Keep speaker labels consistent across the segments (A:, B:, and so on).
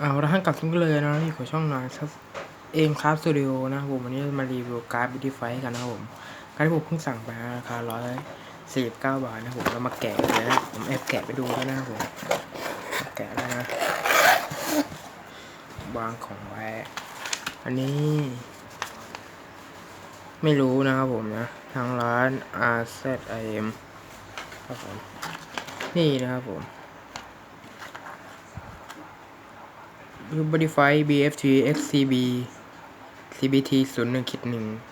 A: เอาละท่านกลับทุกเลยนะที่ของช่องนอยครับเอมครับสตูดิโอนะครับผมวันนี้มารีวิวการ์ดบิทไฟกันนะครับผมการ์ดที่ผมเพิ่งสั่งไปนะราคาร้อยสี่สิบเก้าบาทนะผมเรามาแกะเลยนะผมแอบแกะไปดูด้วยนะครับผมแกะแล้วนะวางของไว้อันนี้ ไม่รู้นะครับผมนะ ทางร้าน RZIM ครับผมนี่นะครับผม u b o d i f y BFT XCB CBT 0 1คิด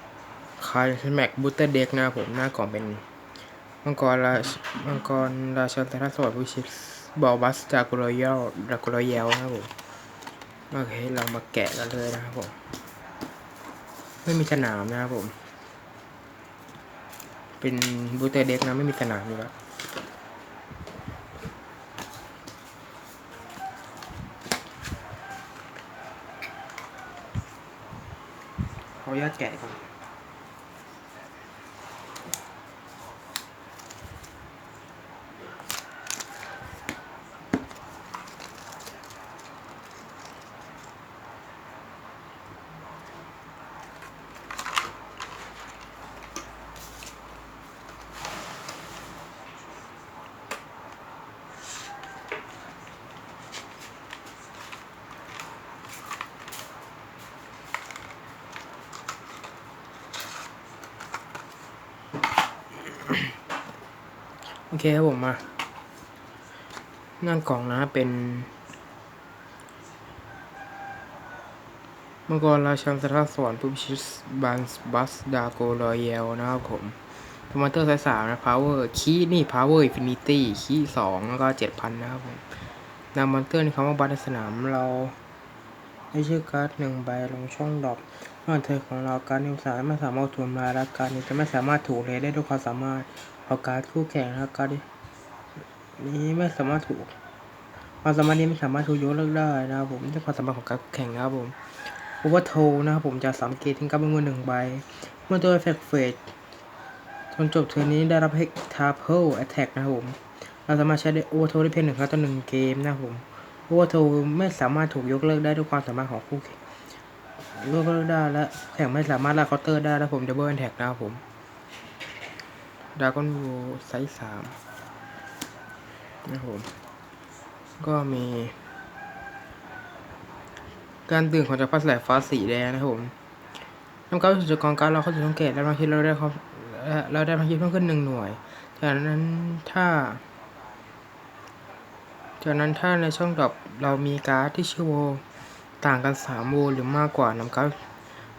A: 1คาร์แม็กบูเตอร์เด็กนะผมหน้ากล่องเป็น มังกรราชมังกรราชาแต่ถ้าสวัสดิ์ผู้ชิบอลบัสจากุรอยลจากุรอยลนะครับผม โอเค เรามาแกะกันเลยนะครับผม ไม่มีสนามนะครับผม เป็นบูเตอร์เด็กนะ ไม่มีสนามอยู่แล้ว ขออนุญาตแกะก่อน โอเคครับผมมาหน้ากล่องนะเป็นมังกรราชันสตาสวรรค์ปุ๊บชิสบันส์บัสดาโกรอยลนะครับผมคอมมาเตอร์สายสามนะพาวเวอร์คีนี่พาวเวอร์อินฟินิตี้คีสองแล้วก็เจ็ดพันนะครับผมนำมอนเตอร์ในคำว่าบัตในสนามเราให้ชื่อการ์ดหนึ่งใบลงช่องดรอปเมื่อเธอของเราการนิวสารไม่สามารถถูกทำลายและการนี้จะไม่สามารถถูกเลยได้ด้วยความสามารถ เอาการ์ดคู่แข่งนะครับการ์ดนี้ไม่สามารถถูกความสามารถนี้ไม่สามารถถูกยกเลิกได้นะครับผมด้วยความสามารถของการแข่งนะครับผมโอเวอร์โทนะครับผมจะสามเกตทิ้งกับมือหนึ่งใบ เมื่อตัวเอฟเฟกต์เฟสจนจบเทอร์นี้ได้รับเฮกทาร์เพิลแอตแทกนะครับผมเราสามารถใช้ได้โอเวอร์โทได้เพียงหนึ่งครั้งต่อหนึ่งเกมนะครับผมโอเวอร์โทไม่สามารถถูกยกเลิกได้ด้วยความสามารถของคู่แข่งยกเลิกได้และแข่งไม่สามารถลากเคาน์เตอร์ได้แล้วผมดับเบิลแอตแทกนะครับผม ดากอนวูไซส์สามนะครับผม ก็มี การตื่นของจักรพรรดิสายฟ้าสีแดงนะครับผมน้ำการสู่จักรกองการเราเข้าสู่ช่องเกตแล้วมาคิดเราได้ครับเราได้มาคิดเพิ่มขึ้นหนึ่งหน่วย จากนั้นถ้า จากนั้นถ้าในช่องดรอปเรามีการ์ดที่ชื่อโวต่างกันสามโวหรือมากกว่านำการ์ด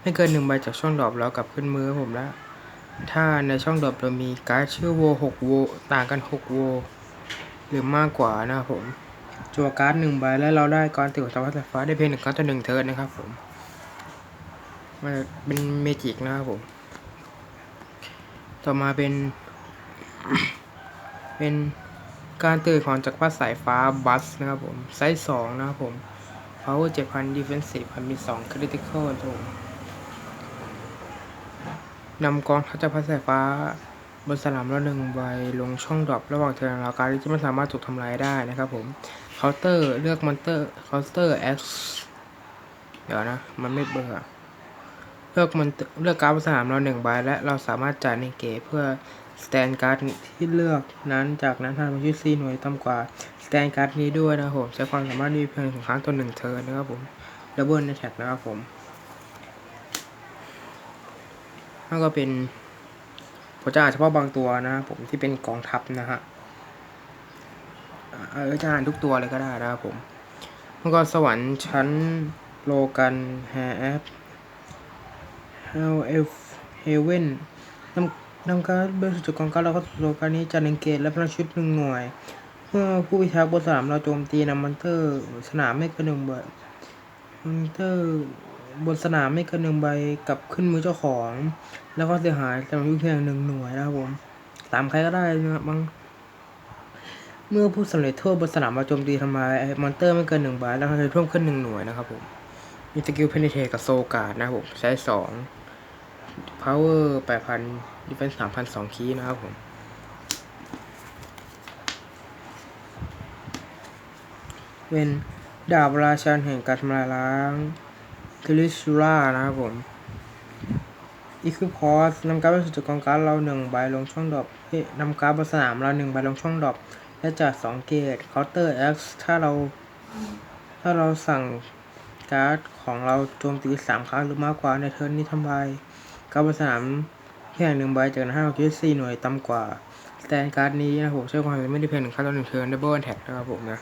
A: ไม่เกินหนึ่งใบจากช่องดรอปเรากลับขึ้นมือผมแล้ว ถ้าในช่องดรอปเรามีการ์ดชื่อโว6โวต่างกัน6โวหรือมากกว่านะครับผมจั่วการ์ดหนึ่งใบแล้วเราได้การติดจักรพรรดิสายฟ้าได้เพียงหนึ่งครั้งต่อหนึ่งเทิร์นนะครับผมมันเป็นเมจิกนะครับผม ต่อมาเป็น เป็นการตื่นของจักรพรรดิสายฟ้าบัสนะครับผม ไซส์สองนะครับผม power 7,000 defensive พันมีสอง critical ครับผม นำกองทัพจักพรรดิสายฟ้า บนสนามละหนึ่งใบลงช่องดรอประหว่างเทิร์นเราการดที่ไม่สามารถถูกทำลายได้นะครับผมเคาน์เตอร์เลือกมอนเตอร์เคาน์เตอร์ X เดี๋ยวนะ มันไม่เบื่อเลือกมันเลือกการ์ดบนสนามเราหนึ่งใบและเราสามารถจ่ายในเกตเพื่อสแตนการ์ดที่เลือกนั้นจากนั้นทำชื่อซีหน่วยต่ำกว่าสแตนการ์ดนี้ด้วยนะครับผมใช้ความสามารถนี้เพียงสองครั้งต่อหนึ่งเทิร์นนะครับผมดับเบิลในแท็กนะครับผม แล้วก็เป็นผมจะอ่านเฉพาะบางตัวนะครับผมที่เป็นกองทัพนะฮะอาเออจะอ่านทุกตัวเลยก็ได้นะครับผมมังกรสวรรค์ชั้นโลกันแฮฟเฮลเอฟเฮเว่นนำนำการเบอร์สุดกองการเราเข้าสู่โลกันนี้จะหนึ่งเกตและพลังชุดหนึ่งหน่วย เมื่อผู้พิทักษ์บนสนามเราโจมตีนำมอนเตอร์สนามไม่เกินหนึ่งใบมอนเตอร์ บนสนามไม่เกินหนึ่งใบกับขึ้นมือเจ้าของ แล้วก็เสียหายจำนวนเพียงหนึ่งหน่วยนะครับผมตามใครก็ได้นะครับบางเมื่อผู้สำเร็จโทษบนสนามมาโจมตีทำลายมอนเตอร์ไม่เกินหนึ่งใบแล้วจะเพิ่มขึ้นหนึ่งหน่วยนะครับผมมีสกิลเพนิเทกับโซการ์ดนะครับผมใช้สอง power แปดพันดิเฟนสามพันสองคีย์นะครับผมเป็นดาบราชันแห่งการทำลายล้าง คลิชูล่านะครับผมอีคือพอสนำการ์ดบนสุดกกองการ์ดเราหนึ่งใบลงช่องดรอปเฮ้ยนำการ์ดบนสนามเราหนึ่งใบลงช่องดรอปและจัดสองเกตเคาน์เตอร์เอ็กซ์ถ้าเรา ถ้าเราสั่งการ์ดของเราโจมตีสามครั้งหรือมากกว่าในเทิร์นนี้ทำลายการ์ดบนสนามแค่หนึ่งใบจากนั้นห้าคิดสี่หน่วยต่ำกว่าสแตนการ์ดนี้นะผมใช้ความไม่ได้เพียงหนึ่งครั้งต่อหนึ่งเทิร์นดับเบิลแท็กนะครับผมนะ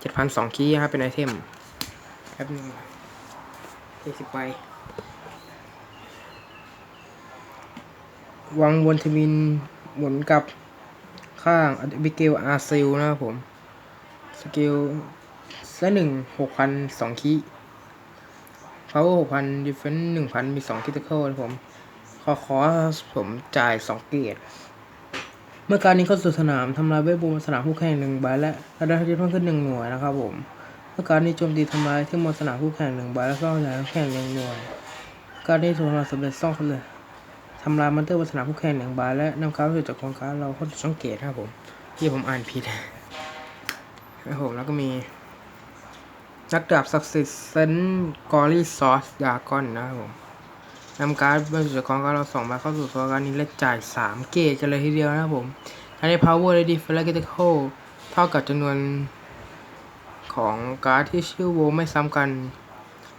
A: เจ็ดพันสองคีย์ครับเป็นไอเทมแป๊บนึง เจ็ดสิบใบวังวนทมินหมุนกับข้างอบิเกลอาร์ซิลนะครับผม สกิลละหนึ่งหกพันสองคีพาวเวอร์หกพันดิเฟนซ์หนึ่งพันมีสองคิติคอลผม ขอขอผมจ่ายสองเกียรติเมื่อการนี้เข้าสู่สนามทำลายเวทบูมสนามคู่แข่งหนึ่งใบและระดับที่เพิ่มขึ้นหนึ่งหน่วยนะครับผม เมื่อการนี้โจมตีทำลายที่บนสนามคู่แข่งหนึ่งใบแล้วก็สนามคู่แข่งหนึ่งหน่วย การนี้ถูกทำลายสำเร็จซ่องเลยทำลายมันเตอร์บนสนามคู่แข่งหนึ่งใบและนำการ์ดจากกองการ์เราเข้าสู่ช่องเกตครับผมที่ผมอ่านผิดครับผมแล้วก็มีนักดาบศักดิ์สิทธิ์เซนกอรี่ซอสดากอนนะครับผมนำการ์ดบรรจุของการเราสองใบเข้าสู่โซนการนี้และจ่ายสามเกจกันเลยทีเดียวนะครับผมอันนี้ power และ defense และ critical เท่ากับจำนวน ของการ์ดที่ชื่อโวไม่ซ้ำกัน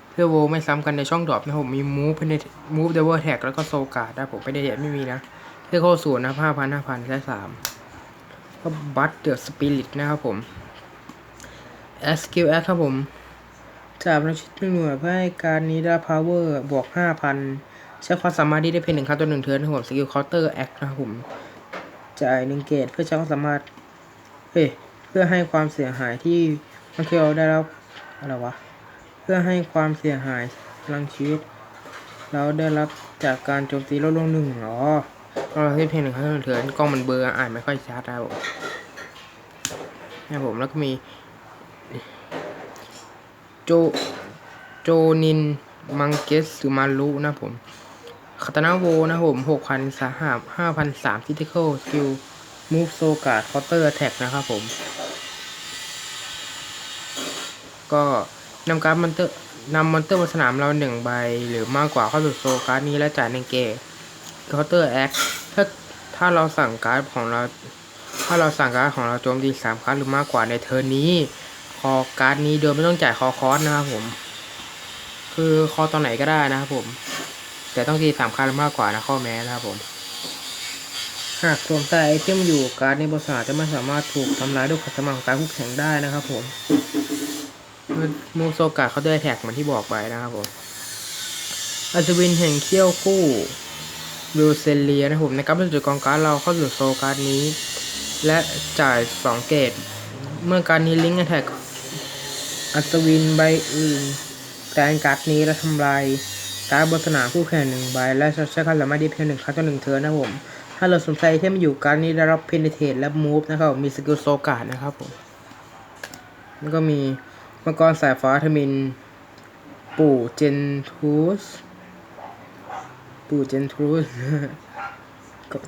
A: เพื่อโวไม่ซ้ำกันในช่องดรอปนะครับผมมี move penetrate move double attack แล้วก็โซกาดนะผมไม่ได้เด็ดไม่มีนะ critical ศูนย์นะห้าพันห้าพันแค่สามก็บัตเดอร์สปิริตนะครับผม a s k i l X ครับผมจากประชิดหน่วยเพื่อให้การนี้ได้ power บวก5,000ใช้ความสามารถที่ได้เพียงหนึ่งครั้งต่อหนึ่งเทิร์นนะครับผมสกิลเคาน์เตอร์แอคนะครับผมจ่ายหนึ่งเกตเพื่อใช้ความสามารถเฮ้ยเพื่อให้ความเสียหายที่ มันเคลได้รับอะไรวะ เพื่อให้ความเสียหายพลังชีวิต เราได้รับจากการโจมตีลดลงหนึ่งอ๋อเราได้เพียงหนึ่งครั้งต่อนึ่งเทิร์นกล้องมันเบลอร์อ่านไม่ค่อยชัดนะผมนะครับผมแล้วก็มี โจโจนินมังเกสหรือมารุนะผมคาตานาโวนะผมหกพันสาหับห้าพันสามทิติคอลสกิลมูฟโซกาดคาน์เตอร์แท็กนะครับผม ก็นำการ์ดมอนเตอร์นำมอนเตอร์มาสนามเราหนึ่งใบ หรือมากกว่าเข้าสู่โซการ์ดนี้และจ่ายหนึ่งเกตเคาน์เตอร์แอคถ้าถ้าเราสั่งการ์ดของเรา ถ้าเราสั่งการ์ดของเราโจมตีสามครั้งหรือมากกว่าในเทิร์นนี้ คอการ์ดนี้โดยไม่ต้องจ่ายคอคอสนะครับผม คือคอตอนไหนก็ได้นะครับผม แต่ต้องตีสามครั้งหรือมากกว่านะข้อแม้นะครับผมหากสวมใส่ไอเทมอยู่การ์ดในบนสาจะไม่สามารถถูกทำลายด้วยขัดสมานของการคู่แข่งได้นะครับผม มูโซกะเขาได้แท็กเหมือนที่บอกไปนะครับผมอัศวินแห่งเขี้ยวคู่วิลเซเลียนะครับผมในการบรรจุกองการ์ดเราเข้าสู่โซการ์ดนี้ และจ่ายสองเกต เมื่อการนี้ลิงก์แท็กอัศวินใบอื่นแทนการ์ดนี้และทำลายการ์ดบนสนามคู่แข่งหนึ่งใบ และใช้ความสามารถได้เพียงหนึ่งครั้งต่อหนึ่งเทิร์นนะผม ถ้าเราสนใจไอเทมอยู่การดนี้ได้รับเพนเทตและมูฟนะครับมมีสกิลโซการ์ดนะครับผมแล้วก็มี มังกรสายฟ้าทมิน ปู่เจนทูส ปู่เจนทูส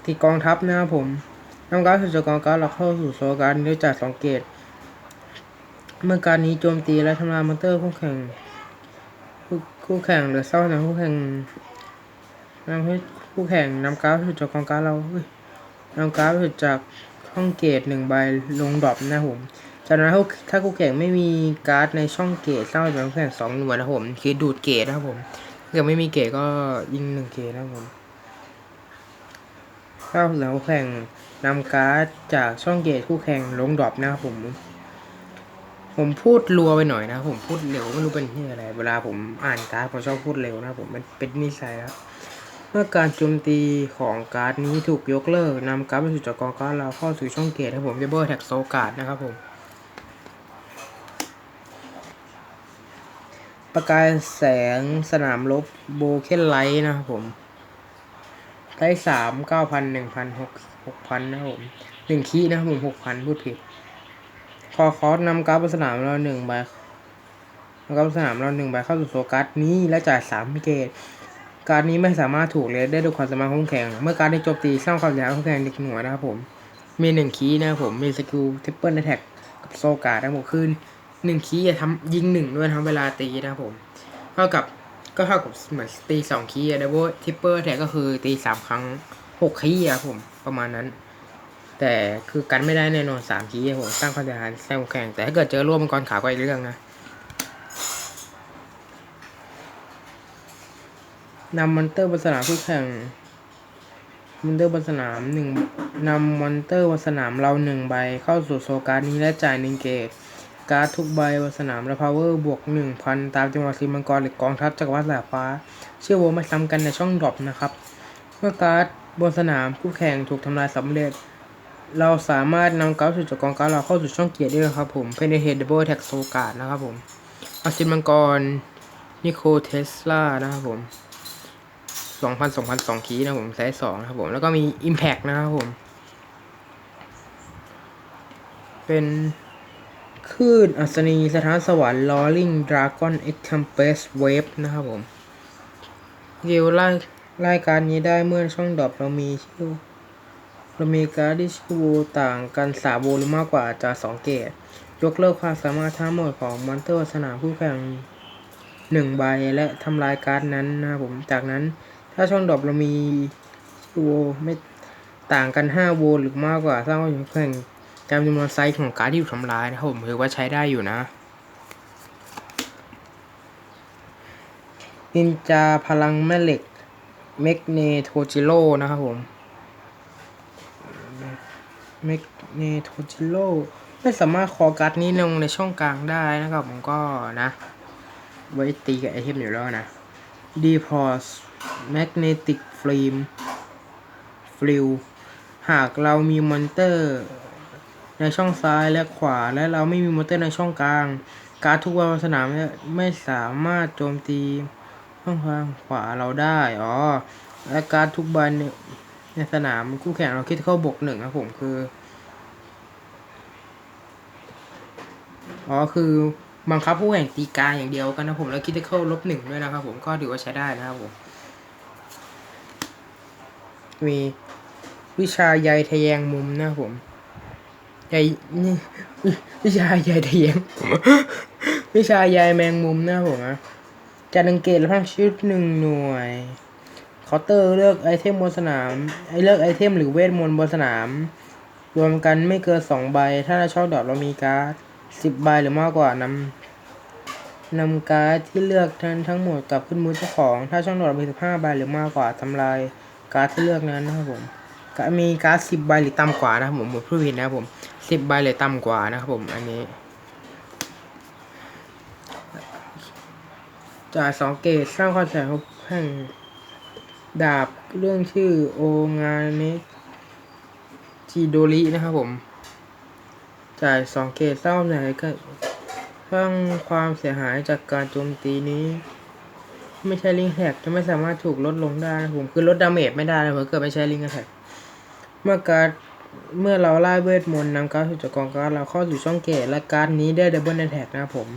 A: ที่กองทัพนะครับผมนำการสู่จกกองการเราเข้าสู่โซการด้วยจายสองเกต เมื่อการนี้โจมตีและทำลายมอนเตอร์คู่แข่ง คู่แข่งหรือเศร้าในคู่แข่งนำให้คู่แข่งนำการ์ดสู่จกกองการเราเฮ้ยนำการ์ดสู่จากช่องเกตหนึ่งใบลงดรอปนะครับผม จากนั้นถ้าคู่แข่งไม่มีการ์ดในช่องเกตสร้างจากคู่แข่งสองหน่วยนะผมคือดูดเกตนะครับผมถ้าเกิดไม่มีเกตก็ยิงหนึ่งเกตนะครับผมถ้าเหลือคู่แข่งนำการ์ดจากช่องเกตคู่แข่งลงดรอปนะครับผมผมพูดรัวไปหน่อยนะ ผมพูดเร็วไม่รู้เป็นที่อะไร เวลาผมอ่านการ์ดผมชอบพูดเร็วนะผมมันเป็นนิสัยแล้วเมื่อการโจมตีของการ์ดนี้ถูกยกเลิกนำการ์ดบรรจุจากกองการ์ดเราเข้าสู่ช่องเกตครับผมเบเบอร์แท็กโซการ์ดนะครับผม ประกายแสงสนามรบโบเคนไลท์นะครับผมไลท์สามเก้าพันหนึ่งพันหกหกพันนะครับผมหนึ่งคีนะครับผมหกพันพูดผิด คอคอสนำการ์ดบนสนามเราหนึ่งใบนำการ์ดบนสนามเราหนึ่งใบเข้าสู่โซการ์ดนี้และจ่ายสามเกตการดนี้ไม่สามารถถูกเลสได้ด้วยความสามารถของแข่งเมื่อการได้โจมตีสร้างความเสียหายให้คู่แข่งเด็กหน่วยนะครับผม มีหนึ่งคีนะครับผม มีสกิลทปเปิลแท็กกับโซการ์ดนะครับผมคือ หนึ่งคีย์จะทำยิงหนึ่งด้วยทั้งเวลาตีนะครับผม เท่ากับก็เท่ากับเหมือนตีสองคีย์ดับเบิลทิปเปอร์แทก็คือตีสามครั้งหกคีย์อะผมประมาณนั้น แต่คือกันไม่ได้แน่นอนสามคีย์ผมสร้างความเสียหายแซงแข่งแต่ถ้าเกิดเจอร่วมมังกรขาวก็อีกเรื่องนะนำมอนเตอร์บนสนามผู้แข่งมอนเตอร์บนสนามหนึ่งนำมอนเตอร์บนสนามเราหนึ่งใบเข้าสู่โซการนี้และจ่ายหนึ่งเกต การ์ดทุกใบบนสนามและพาวเวอร์บวกหนึ่งพันตามจำนวนซีมังกรหรือกองทัพจักรวรรดิสายฟ้า เชื่อว่าไม่ซ้ำกันในช่องดรอปนะครับ เมื่อการ์ดบนสนามคู่แข่งถูกทำลายสำเร็จ เราสามารถนำการ์ดสู่จากกองการ์ดเราเข้าสู่ช่องเกียร์ได้เลยครับผมเป็นเฮดดับเบิลแท็กโซการ์ดนะครับผมอาซิมังกรนิโคเทสลานะครับผมสองพันสองพันสองคีนะครับผมไซส์สองนะครับผมแล้วก็มี Impact นะครับผม เป็น คลื่นอัศนีสถานสวรรค์ Rolling Dragon X Tempest Wave นะครับผมเกลไล่รายการนี้ได้เมื่อช่องดรอปเรามีชื่อเรามีการ์ดที่ชื่อโวต่างกันสาโวหรือมากกว่าจากสองเกตยกเลิกความสามารถทั้งหมดของมอนเตอร์สนามคู่แข่งหนึ่งใบและทำลายการ์ดนั้นนะครับผมจากนั้นถ้าช่องดรอปเรามีโวไม่ต่างกัน 5 โวลหรือมากกว่าสร้างความแข่ง ตามจำนวนไซส์ของการ์ดที่ถูกทำลายนะครับผมถือว่าใช้ได้อยู่นะนินจาพลังแม่เหล็ก เมกเนโทจิโร่นะครับผมเมกเนโทจิโร่ไม่สามารถคอการ์ดนี้ลงในช่องกลางได้นะครับผมก็นะ ไว้ตีกับไอเทมอยู่แล้วนะ d p o s Magnetic Flame f l u หากเรามีมอนเตอร์ ในช่องซ้ายและขวา และเราไม่มีมอนเตอร์ในช่องกลาง การทุกใบบนสนามไม่สามารถโจมตีช่องทางขวาเราได้อ๋อและการทุกใบในในสนามคู่แข่งเราคิดเข้าบวกหนึ่งครับผมคืออ๋อคือบังคับผู้แข่งตีกาอย่างเดียวกันนะผมแล้วคิดเข้าลบหนึ่งด้วยนะครับผมก็ถือว่าใช้ได้นะครับผมมีวิชาใยทะแยงมุมนะครับผม ใยนี่วิวิชาใยทะแยง วิชาใยแมงมุมนะครับผมนะจะดังเกตและพังชีวิตหนึ่งหน่วยเคาน์เตอร์เลือกไอเทมบนสนาม ไอเลือกไอเทมหรือเวทมนต์บนสนาม รวมกันไม่เกินสองใบ ถ้าในช่องดอกเรามีการ์ดสิบใบหรือมากกว่านำนำการ์ดที่เลือกทั้งทั้งหมดกลับขึ้นมือเจ้าของ ถ้าช่องดอกมีสิบห้าใบหรือมากกว่าทำลายการ์ดที่เลือกนั้นนะครับผมก็มีการ์ดสิบใบหรือต่ำกว่านะครับผมผมพูดผิดนะครับผม สิบใบหรือต่ำกว่านะครับผมอันนี้จ่ายสองเกตสร้างความแสงแห่งดาบเรื่องชื่อโองาเนจิโดรินะครับผม จ่ายสองเกตสร้างความเสียหายก็สร้างความเสียหายจากการโจมตีนี้ ไม่ใช่ลิงแท็กจะไม่สามารถถูกลดลงได้นะผมคือลดดาเมจไม่ได้นะผมเกิดไม่ใช้ลิงแท็กเมื่อการด เมื่อเราไล่เวทมนต์นำการดสู่จากกองการดเราเข้าสู่ช่องเกตและการดนี้ได้ดับเบิลแท็กนะครับผม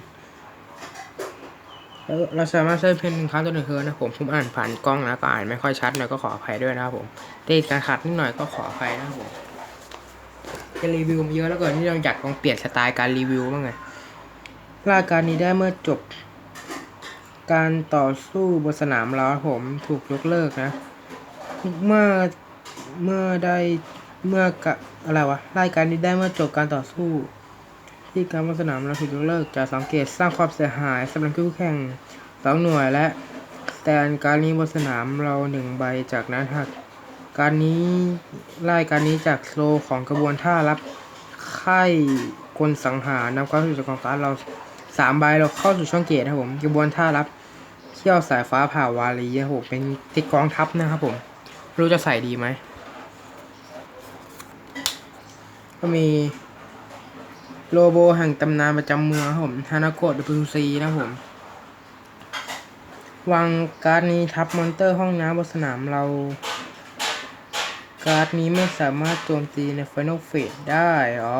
A: แล้วเราสามารถใช้เพนหนึ่งครั้งต่อหนึ่งเทิร์นนะผมผมอ่านผ่านกล้องแล้วก็อ่านไม่ค่อยชัดหน่อยก็ขออภัยด้วยนะครับผมตีการขัดนิดหน่อยก็ขออภัยนะครับผมจะรีวิวมาเยอะแล้วก่อนที่เราอยากลองเปลี่ยนสไตล์การรีวิวบ้างไงรายการนี้ได้เมื่อจบ การต่อสู้บนสนามเราครับผมถูกยกเลิกนะ เมื่อเมื่อได้ เมื่อกะอะไรวะรายการนี้ได้เมื่อจบการต่อสู้ ที่การสนามเราถูกยกเลิกจากสังเกตสร้างความเสียหายสำหรับคู่แข่งสองหน่วยและแตนการนี้บนสนามเราหนึ่งใบจากนั้นหากการนี้รายการนี้จากโซลของกระบวนท่ารับค่ายคนสังหารนำเข้าสู่จากกองการเราสามใบเราเข้าสู่ช่องเกตครับผมกระบวนท่ารับเที่ยวสายฟ้าผ่าวารีครับผมเป็นติดกองทัพนะครับผมรู้จะใส่ดีไหม ก็มีโลโบแห่งตำนานประจำเมืองครับผมฮานาโกะดูซีนะผมวางการ์ดนี้ทับมอนเตอร์ห้องน้ำบนสนามเรา การ์ดนี้ไม่สามารถโจมตีใน Final Phase ได้ อ๋อ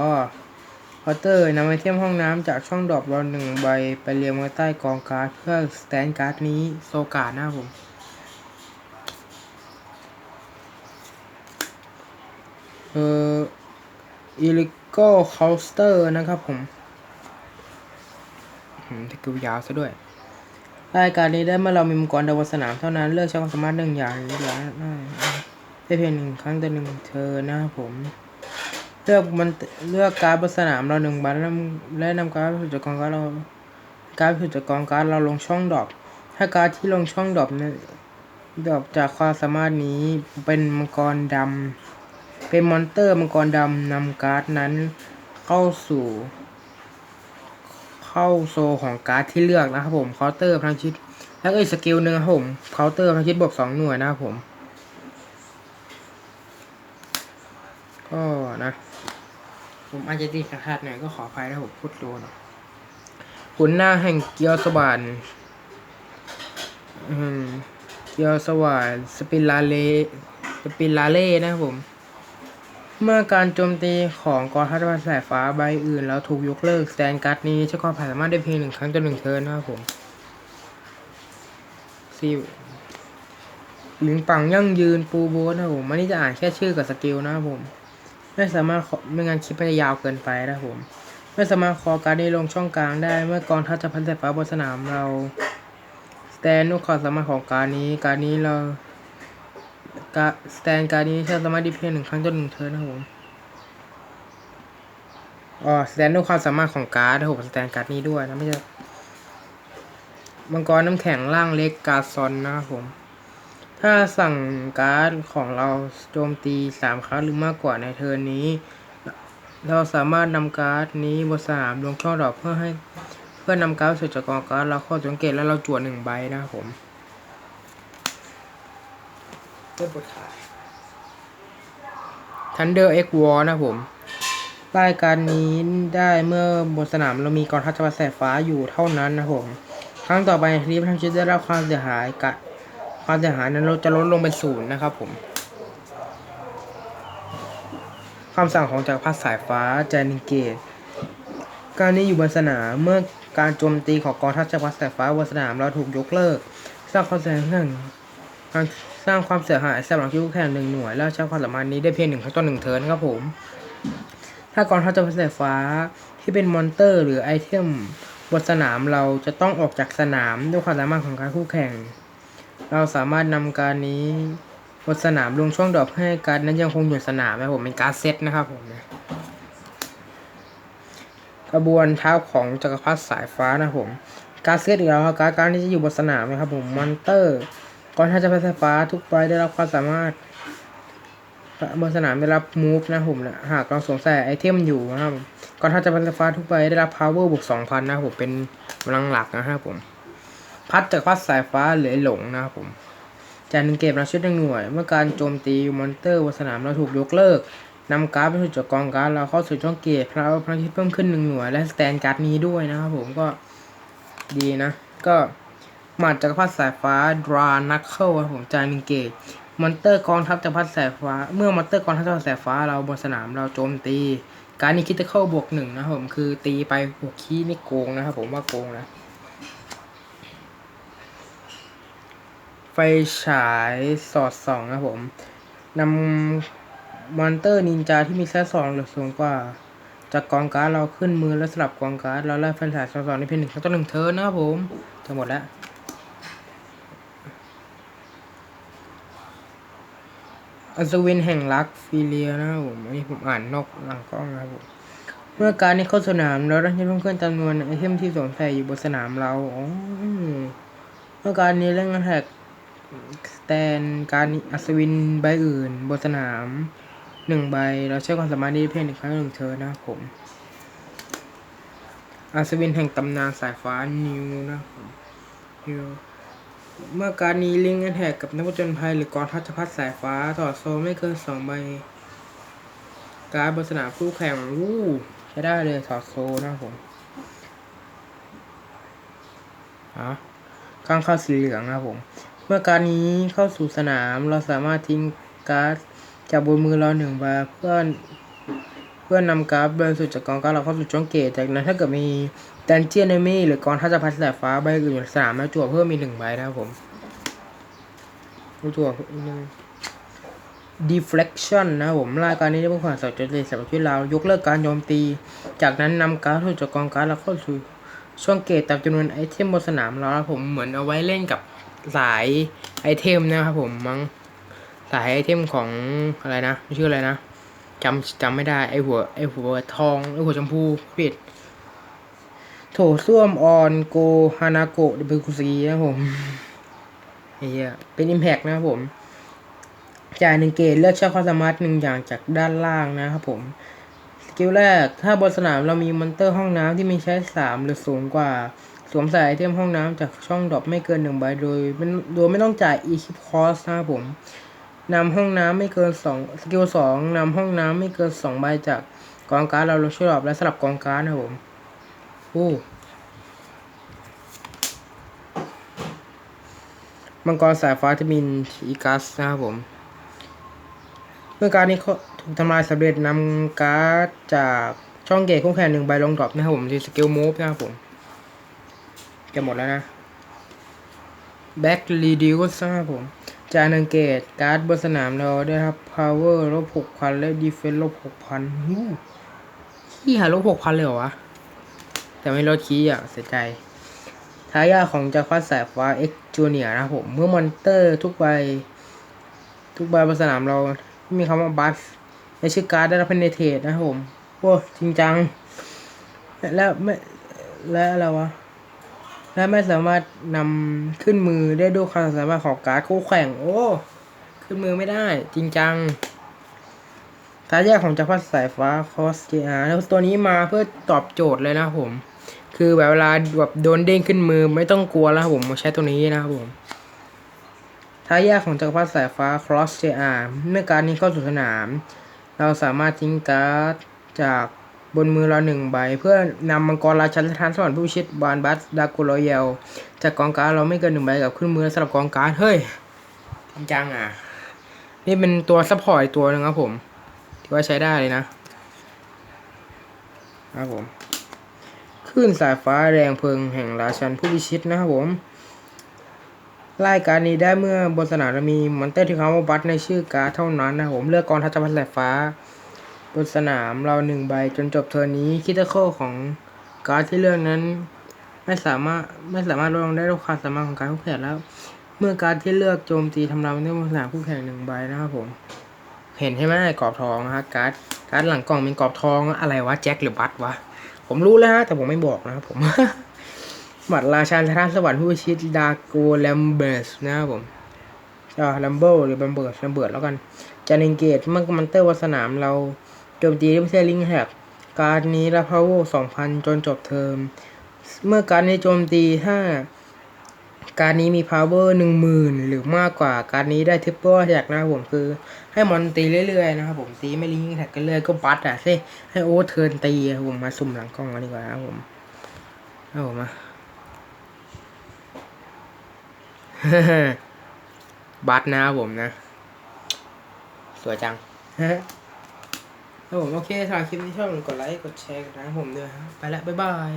A: พอเตอร์นำไอเทมห้องน้ำจากช่องดรอปเราหนึ่งใบ ไปเรียงไว้ใต้กองการ์ดเพื่อสแตนการ์ดนี้โซการ์ดนะครับผมเอ่อ อิลิโก้เคาน์เตอร์นะครับผมอืมสกิลยาวซะด้วย รายการนี้ได้เมื่อเรามีมังกรดาวบนสนามเท่านั้น เลือกใช้ความสามารถหนึ่งอย่างหรืออย่างได้เพียงหนึ่งครั้งต่อหนึ่งเธอนะครับผม เลือกมันเลือกการ์ดบนสนามเราหนึ่งใบและนำและนำการ์ดสู่จากกองการ์ดเรา การ์ดสู่จากกองการ์ดเราลงช่องดอปถ้าการ์ดที่ลงช่องดอปนั้นดอปจากความสามารถนี้เป็นมังกรดำ เป็นมอนเตอร์มังกรดำนำการ์ดนั้นเข้าสู่ เข้าโซของการ์ดที่เลือกนะครับผมเคาน์เตอร์พลังชิดแล้วก็อีกสกิลหนึ่งครับผมเคาน์เตอร์พลังชิดบวกสองหน่วยนะครับผม ก็นะ ผมอาจจะตีขาดหน่อยก็ขออภัยนะผมพูดโดนขุนหน้าแห่งเกียวสวรรค์เกียวสวรรค์สปิลาเลสปิลาเล่นะครับผม เมื่อการโจมตีของกองทัพสายฟ้าใบอื่น แล้วถูกยกเลิกสแตนการ์ดนี้ใช้ความสามารถได้เพียงหนึ่งครั้งต่อหนึ่งเทิร์นนะครับผมซิวหลิงปังยั่งยืนปูโบสนะครับผมอันนี้จะอ่านแค่ชื่อกับสกิลนะครับผม ไม่สามารถไม่งั้นคลิปมันจะยาวเกินไปนะครับผม ไม่สามารถขอการดนี้ลงช่องกลางได้ เมื่อกองทัพจะพันสายฟ้าบนสนามเราสแตนนุความสามารถของการนี้ การนี้เรา การสแตนการนี้ใช้สามารถด้เพียงหนึ่งครั้งต่อหนึ่งเทิร์นนะครับผมอ๋อสแตนด้วยความสามารถของการ์ดนะครับผมสแตนการ์ดนี้ด้วยนะไม่ใช่มังกรน้ำแข็งร่างเล็กกาซอนนะครับผม ถ้าสั่งการ์ดของเราโจมตีสามครั้งหรือมากกว่าในเทิร์นนี้ เราสามารถนำการ์ดนี้บนสนามลงช่องดอกเพื่อให้เพื่อนำการ์ดสู่จากกองการ์ดเราเข้าสังเกตแล้วเราจวดหนึ่งใบนะครับผม เปิดบทขาย Thunder X War นะผมรายการนี้ได้เมื่อบนสนามเรามีกองทัพจักรวรรดิสายฟ้าอยู่เท่านั้นนะผมครั้งต่อไปทีมทั้งชุดได้รับความเสียหายกะความเสียหายนั้นเราจะลดลงเป็นศูนย์นะครับผมคำสั่งของจักรพรรดิสายฟ้าแจนิเกต การนี้อยู่บนสนามเมื่อการโจมตีของกองทัพจักรพรรดิสายฟ้าบนสนามเราถูกยกเลิกสร้างความเสียหาย หนึ่งสร้างความเสียหายสำหรับคู่แข่งหนึ่งหน่วย แล้วใช้ความสามารถนี้ได้เพียงหนึ่งครั้งต่อหนึ่งเทิร์นครับผม ถ้ากองทัพจักรพรรดิสายฟ้าที่เป็นมอนเตอร์ หรือไอเทมบนสนามเราจะต้องออกจากสนามด้วยความสามารถของการคู่แข่ง เราสามารถนำการนี้บนสนามลงช่วงดรอปให้การนั้นยังคงอยู่สนามนะผมเป็นการเซตนะครับผมนะกระบวนเท้าของจักรพรรดิสายฟ้านะผม การเซตอีกแล้วครับการการที่จะอยู่บนสนามนะครับผมมอนเตอร์ กองทัพจักรพรรดิสายฟ้าทุกใบได้รับความสามารถบนสนามได้รับมูฟนะผมนะหากเราสวมใส่ไอเทมอยู่นะครับก่อนถ้าจะพันไฟฟ้าทุกใบได้รับ power บวก2,000นนะผมเป็นกำลังหลักนะครับผม พัดจากพัดสายฟ้าเหลือหลงนะครับผมจากหนึ่งเกมเราชุดหนึ่งหน่วย เมื่อการโจมตีมอนเตอร์บนสนามเราถูกยกเลิกนำการ์ดไปสู่จากกองการ์ดเราเข้าสู่ช่องเกตเราพลังที่เพิ่มขึ้นหนึ่งหน่วย และสแตนการ์ดนี้ด้วยนะครับผมก็ดีนะ ก็ หมัดจากพัดสายฟ้าดรานักเข้าครับผมจากหนึ่งเกตมอนเตอร์กองทัพจักรพรรดิสายฟ้า เมื่อมอนเตอร์กองทัพจักรพรรดิสายฟ้าเราบนสนามเราโจมตี การนี้คิดจะเข้าบวกหนึ่งนะครับผมคือตีไปบวกขี้นี่โกงนะครับผมว่าโกงนะไฟฉายสอดส่องนะผมนำมอนเตอร์นินจาที่มีแค่สองหรือสูงกว่า จากกองการ์ดเราขึ้นมือแล้วสลับกองการ์ดเราไล่ไฟฉายสอดส่องในเพียงหนึ่งครั้งต่อหนึ่งเทิร์นนะครับผมจะหมดแล้ว อัศวินแห่งรักฟิเลียนะครับผมอันนี้ผมอ่านนอกหลังกล้องนะครับผมเมื่อการนี้เข้าสนามเราได้เพิ่มขึ้นจำนวนไอเทมที่สวมใส่อยู่บนสนามเราอ๋อเมื่อการนี้เล่นแท็กสแตนการอัศวินใบอื่นบนสนามหนึ่งใบ เราใช้ความสามารถนี้เพียงหนึ่งครั้งหนึ่งเทิร์นนะครับผมอัศวินแห่งตำนานสายฟ้านิวนะครับผมนิว เมื่อการนี้ลิงก์แท็กกับนักผจญภัยหรือกองทัพจักรพรรดิสายฟ้าต่อโซไม่เกินสองใบ การบนสนามคู่แข่งวู้ใช้ได้เลยถอดโซนะผมอะข้างเข้าสีเหลืองนะผม เมื่อการนี้เข้าสู่สนามเราสามารถทิ้งการ์ดจากบนมือเราหนึ่งใบเพื่อเพื่อนนำการ์ดบริสุทธิ์จากกองการ์ดเราเข้าสู่ช่องเกตจากนั้นถ้าเกิดมี ดันเจียนเนมี่หรือกองทัพจักรพรรดิสายฟ้าใบอื่นอยู่สนามแล้วจั่วเพิ่มมีหนึ่งใบนะครับผมจั่วอีกหนึ่ง deflection นะครับผมรายการนี้ได้เพิ่มความสนใจสำหรับที่เรายกเลิกการโจมตี จากนั้นนำการ์ดจากกองการ์ดเราเข้าสู่ช่วงเกตตามจำนวนไอเทมบนสนามเราครับผมเหมือนเอาไว้เล่นกับสายไอเทมนะครับผมมั้งสายไอเทมของอะไรนะชื่ออะไรนะจำจำไม่ได้ไอหัวไอหัวทองไอหัวชมพูผิด โถส้วมออนโกฮานาโกะเบคุซีนะผมไอ้เหี้ยเป็นอิมแพกนะครับผม จ่ายหนึ่งเกตเลือกใช้ความสามารถหนึ่งอย่างจากด้านล่างนะครับผมสกิลแรก ถ้าบนสนามเรามีมอนเตอร์ห้องน้ำที่มีใช้สามหรือสูงกว่า สวมใส่ไอเทมห้องน้ำจากช่องดรอปไม่เกินหนึ่งใบโดยไม่โดยไม่ต้องจ่าย equip cost นะครับผมนำห้องน้ำไม่เกินสองสกิลสองนำห้องน้ำไม่เกินสองใบจากกองการ์ดเราลงช่วยดรอปและสลับกองการ์ดนะครับผม โอ้มังกรสายฟ้าจะมีอีกัสนะครับผม เมื่อการนี้เขาถูกทำลายสำเร็จนำการ์ดจากช่องเกตคู่แข่งหนึ่งใบลงดรอปนะครับผมที่สกิลมูฟนะครับผม จะหมดแล้วนะแบ็กรีดิวส์นะครับผม จากหนึ่งเกตการ์ดบนสนามเราได้ครับ power ลบหกพันและ defense ลบหกพันขี้หาลบหกพันเลยเหรอวะ แต่ไม่ลดขี้อะเสียใจทายาของจักรพรรดิสายฟ้า X Junior นะผม เมื่อมอนเตอร์ทุกใบ ทุกใบบนสนามเรา มีคำว่าบัสในชื่อการ์ดได้รับเพนเทตนะผมโอ้จริงจัง แล้วไม่และอะไรวะ และไม่สามารถนำขึ้นมือได้ด้วยความสามารถของการ์ดคู่แข่ง โอ้ ขึ้นมือไม่ได้ จริงจังตายกของจักรพรรดิสายฟ้าคอสเจอาแล้วตัวนี้มาเพื่อตอบโจทย์เลยนะผม คือแบบเวลาแบบโดนเด้งขึ้นมือไม่ต้องกลัวแล้วครับผมมาใช้ตัวนี้นะครับผมทายาทของจักรพรรดิสายฟ้า Cross JR เมื่อการนี้เข้าสู่สนาม เราสามารถทิ้งการ์ดจากบนมือเราหนึ่งใบ เพื่อนำมังกรราชันสถานสวรรค์ผู้ชิตบานบัสดากโรเยลจากกองการ์ดเราไม่เกินหนึ่งใบกับขึ้นมือสำหรับกองการ์ดเฮ้ยจริงจังอะ นี่เป็นตัวซัพพอร์ตตัวหนึ่งครับผมถือว่าใช้ได้เลยนะครับผม คลื่นสายฟ้าแรงเพลิงแห่งราชันผู้พิชิตนะครับผมรายการนี้ได้เมื่อบนสนามมีมอนเตอร์ที่เขามบัตในชื่อการเท่านั้นนะผมเลือกกองทัพจักรพรรดิสายฟ้า บนสนามเราหนึ่งใบจนจบเทอร์นนี้คิดเคิลของการที่เลือกนั้น ไม่สามารถไม่สามารถลดลงได้ด้วยความสามารถของการคู่แข่งแล้ว เมื่อการที่เลือกโจมตีทำลายมันบนสนามคู่แข่งหนึ่งใบนะครับผม เห็นใช่ไหมกรอบทองนะฮะการ์ดการ์ดหลังกล่องเป็นกรอบทองอะไรวะแจ็คหรือบัตวะ ผมรู้แล้วฮะแต่ผมไม่บอกนะครับผมหมัดราชาทาสวรรค์ผู้ชิดดาโกแลมเบิร์สนะครับผมอ่าลัมเบิลหรือบัมเบิร์สลัมเบิร์สแล้วกันจะเองเกตเมื่อมันเตอร์วัสนามเราโจมตีด้วยเซลิงแฮกการ์ดนี้รับพาวเวอร์สองพันจนจบเทอม เมื่อการดนี้โจมตีห้า การนี้มี power หนึ่งหมื่นหรือมากกว่า การนี้ได้ทริปเปิลแท็กนะครับผมคือ ให้มอนตีเรื่อยๆนะครับผมตีไม่ลิงแท็กกันเรื่อยก็บัตอะใช่ให้โอเวอร์เทิร์นตีผมมาสุ่มหลังกล้องกันดีกว่าครับผมเอาผมมาบัตนะครับผมนะ สวยจังครับผมโอเคสำหรับคลิปนี้ชอบกดไลค์ กดแชร์กันนะครับผมด้วยครับไปแล้ว บ๊ายบาย